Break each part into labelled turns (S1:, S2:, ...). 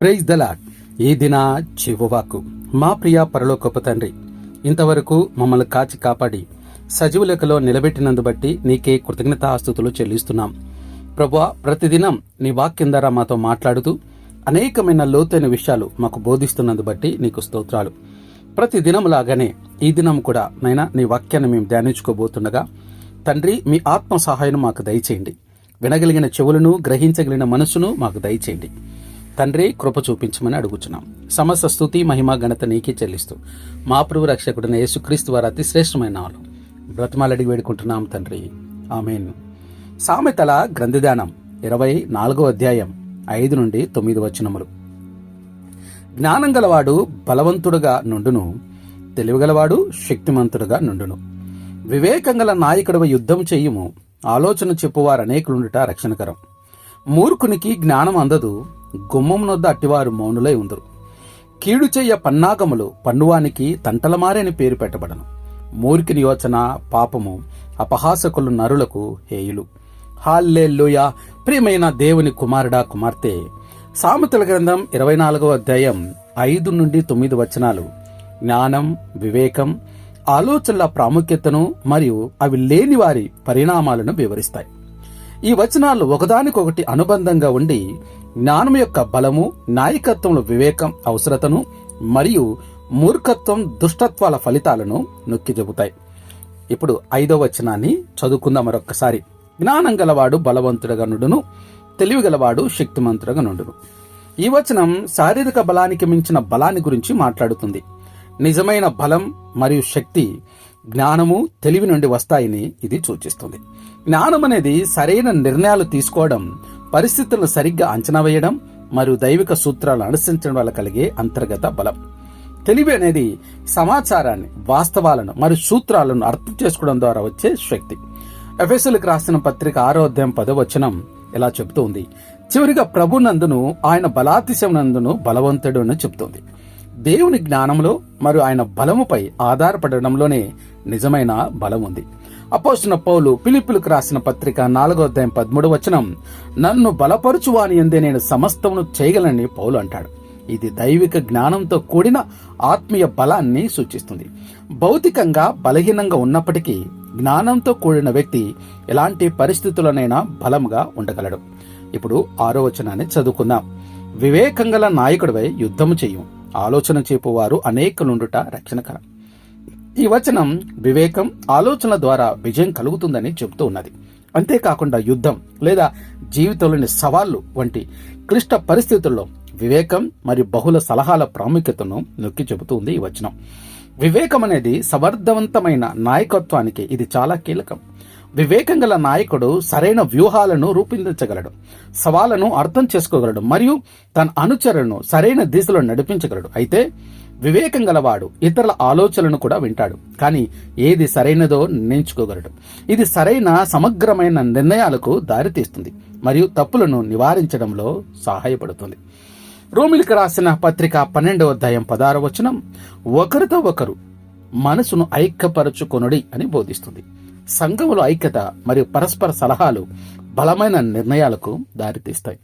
S1: Praise the Lord ఈ దిన చివువాకు మా ప్రియ పరలోకపు తండ్రి ఇంతవరకు మమ్మల్ని కాచి కాపాడి సజీవులకలో నిలబెట్టినందు బట్టి నీకే కృతజ్ఞత ఆస్తుతులు చెల్లిస్తున్నాం. ప్రభా ప్రతిదినం నీ వాక్యం ద్వారా మాతో మాట్లాడుతూ అనేకమైన లోతైన విషయాలు మాకు బోధిస్తున్నందు బట్టి నీకు స్తోత్రాలు. ప్రతి దినంలాగానే ఈ దినం కూడా నైనా నీ వాక్యాన్ని మేము ధ్యానించుకోబోతుండగా తండ్రి మీ ఆత్మ సహాయం మాకు దయచేయండి. వినగలిగిన చెవులను గ్రహించగలిగిన మనసును మాకు దయచేయండి. తండ్రి కృప చూపించమని అడుగుచున్నాం. సమస్త స్థుతి మహిమ ఘనత నీకే చెల్లిస్తూ మా ప్రభు రక్షకుడిన యేసుక్రీస్తు వారి అతి శ్రేష్టమైన నామములో బ్రతమాలడిగి వేడుకుంటున్నాం తండ్రి. ఆమెన్. సామెతల గ్రంథదానం ఇరవై నాలుగో అధ్యాయం ఐదు నుండి తొమ్మిది వచనములు. జ్ఞానం గలవాడు బలవంతుడుగా నుండును తెలివిగలవాడు శక్తిమంతుడుగా నుండును. వివేకం గల నాయకుడవ యుద్ధం చేయుము ఆలోచన చెప్పువారు అనేకులుండుట రక్షణకరం. మూర్ఖునికి జ్ఞానం అందదు గుమ్మమునొద్ద అట్టివారు మౌనులై ఉందరు. కీడు చెయ్య పన్నాగములు పండువానికి తంటలమారని పేరు పెట్టబడను. మూర్ఖిని యోచన పాపము అపహాసకులు నరులకు హేయులు. హాల్లేల్లుయా ప్రియమైన దేవుని కుమారుడా కుమార్తె! సామెతల గ్రంథం ఇరవై నాలుగవ అధ్యాయం ఐదు నుండి తొమ్మిది వచనాలు. జ్ఞానం వివేకం ఆలోచనల ప్రాముఖ్యతను మరియు అవి లేని వారి పరిణామాలను వివరిస్తాయి. ఈ వచనాలు ఒకదానికొకటి అనుబంధంగా ఉండి జ్ఞానం యొక్క బలము నాయకత్వంలో వివేకం అవసరతను మరియు మూర్ఖత్వం దుష్టత్వాల ఫలితాలను నొక్కి చెబుతాయి. ఇప్పుడు ఐదో వచనాన్ని చదువుకుందాం మరొక్కసారి. జ్ఞానం గలవాడు బలవంతుడుగనుడును తెలివి గలవాడు శక్తిమంతుడుగా నుండును ఈ వచనం శారీరక బలానికి మించిన బలాన్ని గురించి మాట్లాడుతుంది. నిజమైన బలం మరియు శక్తి జ్ఞానము తెలివి నుండి వస్తాయని ఇది సూచిస్తుంది. జ్ఞానం అనేది సరైన నిర్ణయాలు తీసుకోవడం పరిస్థితులను సరిగ్గా అంచనా వేయడం మరియు దైవిక సూత్రాలను అనుసరించడం వల్ల కలిగే అంతర్గత బలం. తెలివి అనేది సమాచారాన్ని వాస్తవాలను మరియు సూత్రాలను అర్థం చేసుకోవడం ద్వారా వచ్చే శక్తి. ఎఫెసులకు రాసిన పత్రిక ఆరో అధ్యాయం పదవచనం ఇలా చెబుతోంది. చివరిగా ప్రభునందును ఆయన బలాతిశమునందును బలవంతుడు అని చెబుతోంది. దేవుని జ్ఞానంలో మరియు ఆయన బలముపై ఆధారపడడంలోనే నిజమైన బలం ఉంది. అపోసిన పౌలు పిలిపిలకు రాసిన పత్రిక నాలుగో అధ్యాయం పదమూడు వచనం నన్ను బలపరుచువాని ఎందే నేను సమస్తమును చేయగలని పౌలు అంటాడు. ఇది దైవిక జ్ఞానంతో కూడిన ఆత్మీయ బలాన్ని సూచిస్తుంది. భౌతికంగా బలహీనంగా ఉన్నప్పటికీ జ్ఞానంతో కూడిన వ్యక్తి ఎలాంటి పరిస్థితులనైనా బలంగా ఉండగలడు. ఇప్పుడు ఆరో వచనాన్ని చదువుకుందాం. వివేకంగల నాయకుడివై యుద్ధము చేయు. ఆలోచన చేపువారు అనేకులుండుట రక్షణకరం. ఈ వచనం వివేకం ఆలోచన ద్వారా విజయం కలుగుతుందని చెబుతూ ఉన్నది. అంతేకాకుండా యుద్ధం లేదా జీవితంలోని సవాళ్ళు వంటి క్లిష్ట పరిస్థితుల్లో వివేకం మరియు బహుళ సలహాల ప్రాముఖ్యతను నొక్కి చెబుతుంది ఈ వచనం. వివేకం అనేది సమర్థవంతమైన నాయకత్వానికి ఇది చాలా కీలకం. వివేకం గల నాయకుడు సరైన వ్యూహాలను రూపొందించగలడు సవాళ్ళను అర్థం చేసుకోగలడు మరియు తన అనుచరులను సరైన దిశలో నడిపించగలడు. అయితే వివేకం గలవాడు ఇతరుల ఆలోచనలను కూడా వింటాడు. కానీ ఏది సరైనదో నిర్ణయించుకోగలడు. ఇది సరైన సమగ్రమైన నిర్ణయాలకు దారితీస్తుంది మరియు తప్పులను నివారించడంలో సహాయపడుతుంది. రోమిలికి రాసిన పత్రిక పన్నెండవ అధ్యాయం పదార వచనం ఒకరితో ఒకరు మనసును ఐక్యపరచుకొనుడి అని బోధిస్తుంది. సంఘములో ఐక్యత మరియు పరస్పర సలహాలు బలమైన నిర్ణయాలకు దారితీస్తాయి.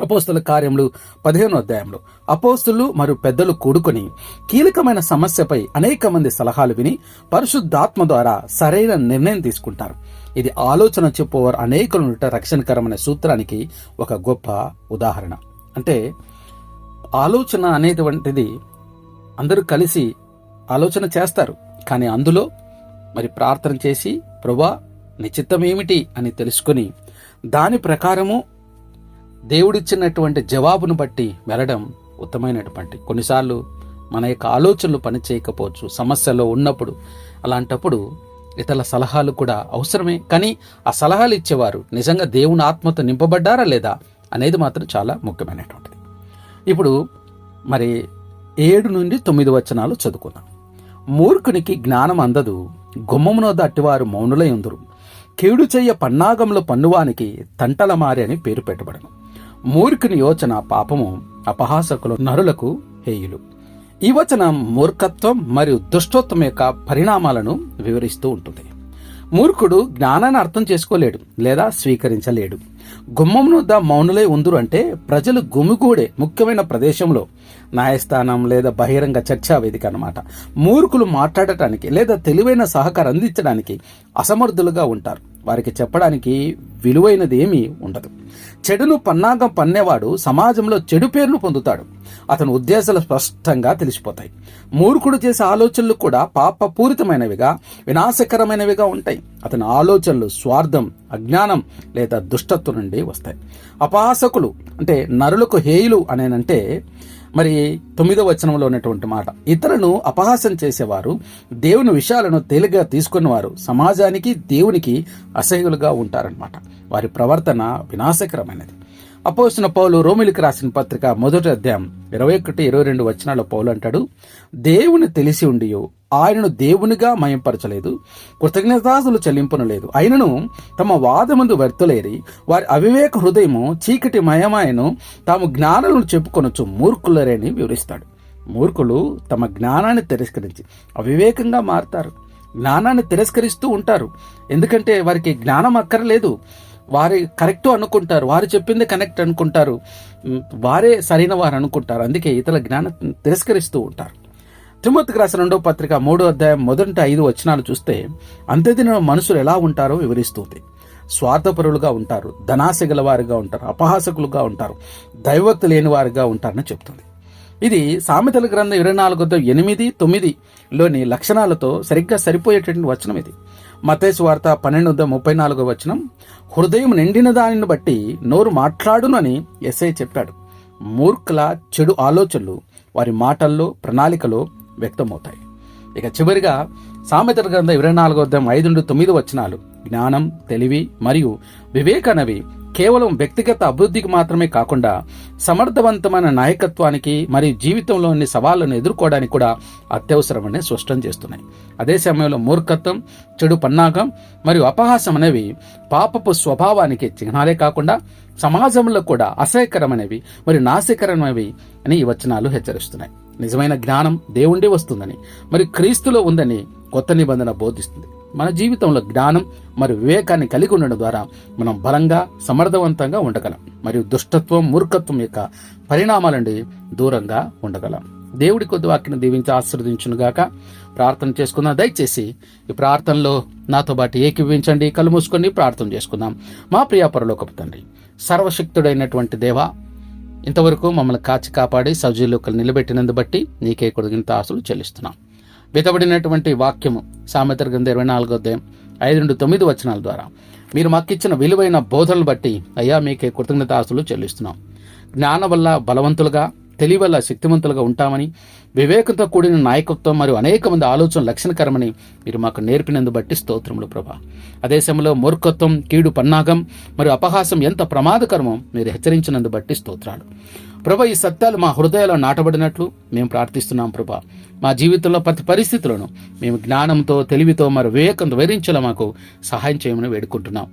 S1: అపోస్తుల కార్యములు పదిహేను అధ్యాయంలో అపోస్తులు మరియు పెద్దలు కూడుకొని కీలకమైన సమస్యపై అనేక మంది సలహాలు విని పరిశుద్ధాత్మ ద్వారా సరైన నిర్ణయం తీసుకుంటారు. ఇది ఆలోచన చెప్పువారు అనేకులు రక్షణకరమైన సూత్రానికి ఒక గొప్ప ఉదాహరణ. అంటే ఆలోచన అనేటువంటిది అందరూ కలిసి ఆలోచన చేస్తారు. కానీ అందులో మరి ప్రార్థన చేసి ప్రభా నిశ్చిత్తం ఏమిటి అని తెలుసుకొని దాని ప్రకారము దేవుడిచ్చినటువంటి జవాబును బట్టి వెళ్ళడం ఉత్తమైనటువంటి కొన్నిసార్లు మన యొక్క ఆలోచనలు పనిచేయకపోవచ్చు సమస్యలో ఉన్నప్పుడు అలాంటప్పుడు ఇతరుల సలహాలు కూడా అవసరమే. కానీ ఆ సలహాలు ఇచ్చేవారు నిజంగా దేవుని ఆత్మతో నింపబడ్డారా లేదా అనేది మాత్రం చాలా ముఖ్యమైనటువంటిది. ఇప్పుడు మరి ఏడు నుండి తొమ్మిది వచనాలు చదువుకుందాం. మూర్ఖునికి జ్ఞానం అందదు గుమ్మమునొద్ద అట్టివారు మౌనులై ఉందరు. కీడు చెయ్య పన్నాగంలో పన్నువానికి తంటల మారి అని పేరు పెట్టబడను. మూర్ఖుని యోచన పాపము అపహాసకులు నరులకు హేయులు. ఈ వచనం మూర్ఖత్వం మరియు దుష్టత్వం యొక్క పరిణామాలను వివరిస్తూ ఉంటుంది. మూర్ఖుడు జ్ఞానాన్ని అర్థం చేసుకోలేడు లేదా స్వీకరించలేడు. గుమ్మం వద్ద మౌనులై ఉందురు అంటే ప్రజలు గుమిగూడే ముఖ్యమైన ప్రదేశంలో న్యాయస్థానం లేదా బహిరంగ చర్చా వేదిక అన్నమాట. మూర్ఖులు మాట్లాడటానికి లేదా తెలివైన సహకారం అందించడానికి అసమర్థులుగా ఉంటారు. వారికి చెప్పడానికి విలువైనది ఏమీ ఉండదు. చెడును పన్నాగం పన్నేవాడు సమాజంలో చెడు పేర్లు పొందుతాడు. అతని ఉద్దేశాలు స్పష్టంగా తెలిసిపోతాయి. మూర్ఖుడు చేసే ఆలోచనలు కూడా పాపపూరితమైనవిగా వినాశకరమైనవిగా ఉంటాయి. అతని ఆలోచనలు స్వార్థం అజ్ఞానం లేదా దుష్టత్వం నుండి వస్తాయి. అపాసకులు అంటే నరులకు హేయులు అనేనంటే మరి తొమ్మిదో వచనంలో ఉన్నటువంటి మాట. ఇతరులను అపహాసం చేసేవారు దేవుని విషయాలను తేలిగ్గా తీసుకున్నవారు సమాజానికి దేవునికి అసహ్యులుగా ఉంటారనమాట వారి ప్రవర్తన వినాశకరమైనది. అపోసిన పౌలు రోమిలికి రాసిన పత్రిక మొదటి అధ్యాయం ఇరవై ఒకటి ఇరవై రెండు వచనాల పౌలు అంటాడు దేవుని తెలిసి ఉండియో ఆయనను దేవునిగా మయంపరచలేదు కృతజ్ఞతాసులు చెల్లింపును లేదు. అయినను తమ వాదముందు వ్యర్థులేరి వారి అవివేక హృదయము చీకటి మయమాయను తాము జ్ఞానాలను చెప్పుకొనొచ్చు మూర్ఖులరేని వివరిస్తాడు. మూర్ఖులు తమ జ్ఞానాన్ని తిరస్కరించి అవివేకంగా మారుతారు. జ్ఞానాన్ని తిరస్కరిస్తూ ఉంటారు. ఎందుకంటే వారికి జ్ఞానం అక్కర్లేదు. వారి కరెక్ట్ అనుకుంటారు. వారు చెప్పింది కనెక్ట్ అనుకుంటారు. వారే సరైన వారు అనుకుంటారు. అందుకే ఇతరుల జ్ఞానం తిరస్కరిస్తూ ఉంటారు. తిమ్మతికి రాసిన రెండో పత్రిక మూడో అధ్యాయం మొదటి ఐదు వచనాలు చూస్తే అంత్యదిన మనుషులు ఎలా ఉంటారో వివరిస్తుంది స్వార్థపరులుగా ఉంటారు ధనాశ గలవారుగా ఉంటారు అపహాసకులుగా ఉంటారు దైవక్తి లేని వారుగా ఉంటారని చెప్తుంది. ఇది సామెతల గ్రంథం ఇరవై నాలుగు ఎనిమిది తొమ్మిదిలోని లక్షణాలతో సరిగ్గా సరిపోయేటటువంటి వచనం ఇది. మతేసు వార్త పన్నెండు వద్ద ముప్పై నాలుగో వచనం హృదయం నిండిన దానిని బట్టి నోరు మాట్లాడునని ఎస్ఐ చెప్పాడు. మూర్ఖుల చెడు ఆలోచనలు వారి మాటల్లో ప్రణాళికలో వ్యక్తమవుతాయి. ఇక చివరిగా సామెత గ్రంథం ఇరవై నాలుగో అధ్యాయం ఐదు నుండి తొమ్మిది వచనాలు. జ్ఞానం తెలివి మరియు వివేకనవి కేవలం వ్యక్తిగత అభివృద్ధికి మాత్రమే కాకుండా సమర్థవంతమైన నాయకత్వానికి మరియు జీవితంలోని సవాళ్ళను ఎదుర్కోవడానికి కూడా అత్యవసరమని స్పష్టం చేస్తున్నాయి. అదే సమయంలో మూర్ఖత్వం చెడు పన్నాగం మరియు అపహాసం అనేవి పాపపు స్వభావానికి చిహ్నాలే కాకుండా సమాజంలో కూడా అసహ్యకరమైనవి మరియు నాశకరమైనవి అని ఈ వచనాలు హెచ్చరిస్తున్నాయి. నిజమైన జ్ఞానం దేవుండే వస్తుందని మరి క్రీస్తులో ఉందని కొత్త నిబంధన బోధిస్తుంది. మన జీవితంలో జ్ఞానం మరియు వివేకాన్ని కలిగి ఉండడం ద్వారా మనం బలంగా సమర్థవంతంగా ఉండగలం మరియు దుష్టత్వం మూర్ఖత్వం యొక్క పరిణామాల నుండి దూరంగా ఉండగలం. దేవుడి కొద్ది వాక్యను దీవించి ఆశీర్వదించునుగాక. ప్రార్థన చేసుకుందాం. దయచేసి ఈ ప్రార్థనలో నాతో పాటు ఏకీవించండి కళ్ళు మూసుకొని ప్రార్థన చేసుకుందాం. మా ప్రియాపరలోకపు తండ్రి సర్వశక్తుడైనటువంటి దేవా ఇంతవరకు మమ్మల్ని కాచి కాపాడి సజీలోకలు నిలబెట్టినందు బట్టి నీకే కొడుగింత ఆశలు చెల్లిస్తున్నాం. వెతబడినటువంటి వాక్యము సామెత గ్రంథ ఇరవై నాలుగో అధ్యాయం ఐదు నుండి తొమ్మిది వచనాల ద్వారా. మీరు మాకిచ్చిన విలువైన బోధనలు బట్టి అయ్యా మీకే కృతజ్ఞత ఆశలు చెల్లిస్తున్నాం. జ్ఞాన వల్ల బలవంతులుగా తెలివి వల్ల శక్తివంతులుగా ఉంటామని వివేకంతో కూడిన నాయకత్వం మరియు అనేక మంది ఆలోచన లక్షణకరమని మీరు మాకు నేర్పినందు బట్టి స్తోత్రములు ప్రభా. అదే సమయంలో మూర్ఖత్వం కీడు పన్నాగం మరియు అపహాసం ఎంత ప్రమాదకరమో మీరు హెచ్చరించినందు బట్టి స్తోత్రాలు. ప్రభ ఈ సత్యాలు మా హృదయాల్లో నాటబడినట్లు మేము ప్రార్థిస్తున్నాం ప్రభా. మా జీవితంలో ప్రతి పరిస్థితులను మేము జ్ఞానంతో తెలివితో మరి వివేకంతో వివరించేలా మాకు సహాయం చేయమని వేడుకుంటున్నాం.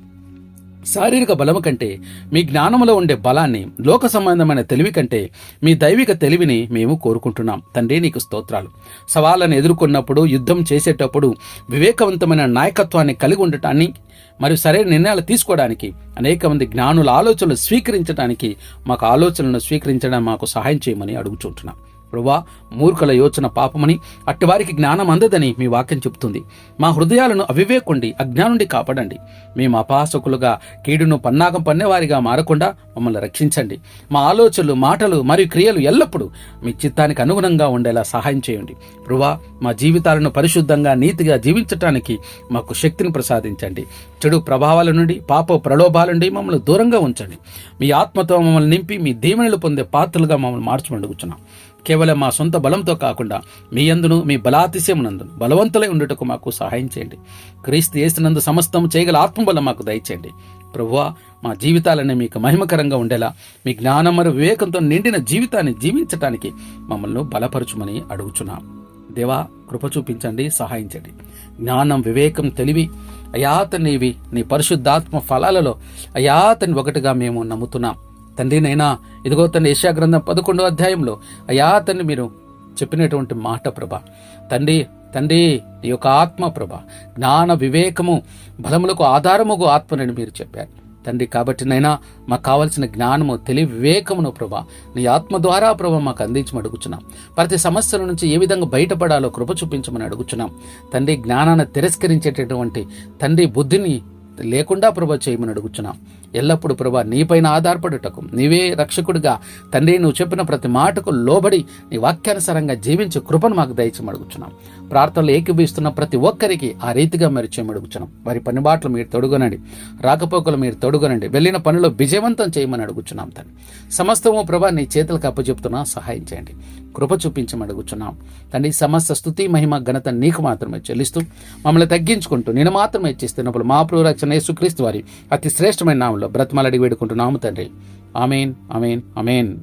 S1: శారీరక బలము కంటే మీ జ్ఞానములో ఉండే బలాన్ని లోక సంబంధమైన తెలివి కంటే మీ దైవిక తెలివిని మేము కోరుకుంటున్నాం. తండ్రి నీకు స్తోత్రాలు. సవాళ్ళను ఎదుర్కొన్నప్పుడు యుద్ధం చేసేటప్పుడు వివేకవంతమైన నాయకత్వాన్ని కలిగి ఉండటాన్ని మరియు సరైన నిర్ణయాలు తీసుకోవడానికి అనేక మంది జ్ఞానుల ఆలోచనలు స్వీకరించడానికి మాకు ఆలోచనలను స్వీకరించడం మాకు సహాయం చేయమని అడుగుచుంటున్నాం. ప్రభా మూర్ఖుల యోచన పాపమని అట్టివారికి జ్ఞానం అందదని మీ వాక్యం చెబుతుంది. మా హృదయాలను అవివేకుండి అజ్ఞానుండి కాపాడండి. మేము అపాసకులుగా కీడును పన్నాగం పన్నేవారిగా మారకుండా మమ్మల్ని రక్షించండి. మా ఆలోచనలు మాటలు మరియు క్రియలు ఎల్లప్పుడూ మీ చిత్తానికి అనుగుణంగా ఉండేలా సహాయం చేయండి. ప్రభా మా జీవితాలను పరిశుద్ధంగా నీతిగా జీవించటానికి మాకు శక్తిని ప్రసాదించండి. చెడు ప్రభావాల నుండి పాప ప్రలోభాల నుండి మమ్మల్ని దూరంగా ఉంచండి. మీ ఆత్మతో మమ్మల్ని నింపి మీ దీవెనలు పొందే పాత్రలుగా మమ్మల్ని మార్చమడుగుతున్నాం కేవలం మా సొంత బలంతో కాకుండా మీ అందును మీ బలాతిశయమునందును బలవంతులై ఉండుటకు మాకు సహాయం చేయండి. క్రీస్తు చేసినందు సమస్తం చేయగల ఆత్మబలం మాకు దయచేయండి. ప్రభువా మా జీవితాలన్నీ మీకు మహిమకరంగా ఉండేలా మీ జ్ఞానం మరియు వివేకంతో నిండిన జీవితాన్ని జీవించటానికి మమ్మల్ని బలపరచుమని అడుగుచున్నాం. దేవా కృప చూపించండి సహాయించండి జ్ఞానం వివేకం తెలివి అయాతనివి నీ పరిశుద్ధాత్మ ఫలాలలో అయాతని ఒకటిగా మేము నమ్ముతున్నాం. తండ్రి నైనా ఇదిగో తన యశా గ్రంథం పదకొండో అధ్యాయంలో అయా తండ్రి మీరు చెప్పినటువంటి మాట ప్రభ. తండ్రి తండ్రి నీ యొక్క ఆత్మ ప్రభ జ్ఞాన వివేకము బలములకు ఆధారముకు ఆత్మనని మీరు చెప్పారు. తండ్రి కాబట్టి నైనా మాకు కావలసిన జ్ఞానము తెలివి వివేకమును ప్రభా నీ ఆత్మ ద్వారా ప్రభా మాకు అందించమని అడుగుచున్నాం. ప్రతి సమస్యల నుంచి ఏ విధంగా బయటపడాలో కృప చూపించమని అడుగుచున్నాం. తండ్రి జ్ఞానాన్ని తిరస్కరించేటటువంటి తండ్రి బుద్ధిని లేకుండా ప్రభా చేయమని అడుగుచున్నాం. ఎల్లప్పుడూ ప్రభా నీపైన ఆధారపడుటకు నీవే రక్షకుడిగా. తండ్రి నువ్వు చెప్పిన ప్రతి మాటకు లోబడి నీ వాక్యానుసారంగా జీవించే కృపను మాకు దయచేయమని అడుగుచున్నాం. ప్రార్థనలు ఏకీభవిస్తున్న ప్రతి ఒక్కరికి ఆ రీతిగా మరి చేయమడుగుచున్నాం వారి పని బాటలు మీరు తొడుగొనండి. రాకపోకలు మీరు తొడుగొనండి. వెళ్ళిన పనిలో విజయవంతం చేయమని అడుగుచున్నాం తండ్రి. సమస్తము ప్రభా నీ చేతులకు అప్పచెప్తున్నా సహాయం చేయండి. కృప చూపించమని అడుగుచున్నాం. తండ్రి సమస్త స్థుతి మహిమ ఘనత నీకు మాత్రమే చెల్లిస్తూ మమ్మల్ని తగ్గించుకుంటూ నేను మాత్రమే చేస్తున్నప్పుడు మా ప్రభు రక్షణ యేసుక్రీస్తు వారి అతి శ్రేష్టమైన నామంలో బ్రతిమలడిగి వేడుకుంటున్నాము తండ్రి. Amen amen amen.